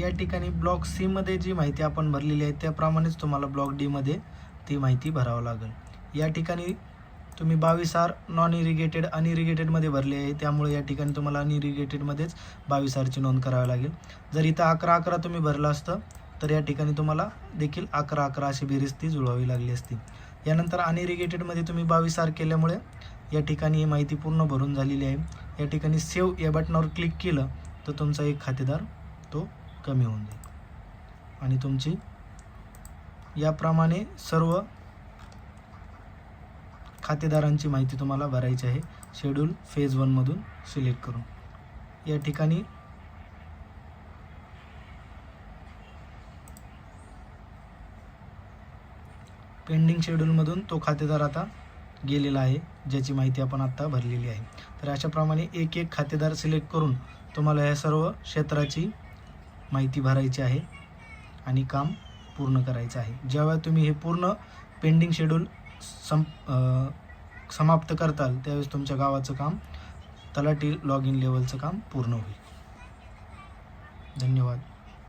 या ठिकाणी block C मध्ये जी माहिती आपण भरलेली आहे त्याप्रमाणेच तुम्हाला ब्लॉक डी मध्ये ती माहिती भरावं लागेल. या ठिकाणी तुम्ही बावीस आर नॉन इरिगेटेड अनइरिगेटेडमध्ये भरले आहे त्यामुळे या ठिकाणी तुम्हाला अनइरिगेटेडमध्येच बावीस आरची नोंद करावी लागेल. जर इथं अकरा अकरा तुम्ही भरलं असतं तर या ठिकाणी तुम्हाला देखील अकरा अकरा अशी बेरीज ती जुळवावी लागली असती. यानंतर अनइरिगेटेडमध्ये तुम्ही बावीस आर केल्यामुळे या ठिकाणी ही माहिती पूर्ण भरून झालेली आहे. या ठिकाणी सेव्ह या बटनावर क्लिक केलं तर तुमचा एक खातेदार तो कमी होऊन जाईल. आणि तुमची याप्रमाणे सर्व खातेदारांची माहिती तुम्हाला भरायची आहे. शेड्यूल फेज वनमधून सिलेक्ट करून. या ठिकाणी पेंडिंग शेड्यूलमधून तो खातेदार आता गेलेला आहे ज्याची माहिती आपण आत्ता भरलेली आहे. तर अशाप्रमाणे एक एक खातेदार सिलेक्ट करून तुम्हाला या सर्व क्षेत्राची माहिती भरायची आहे आणि काम पूर्ण करायचं आहे. जेव्हा तुम्ही हे पूर्ण पेंडिंग शेड्यूल सं समाप्त करताल त्यावेळेस तुमच्या गावाचं काम तलाठी लॉग इन लेवलचं काम पूर्ण होईल. धन्यवाद.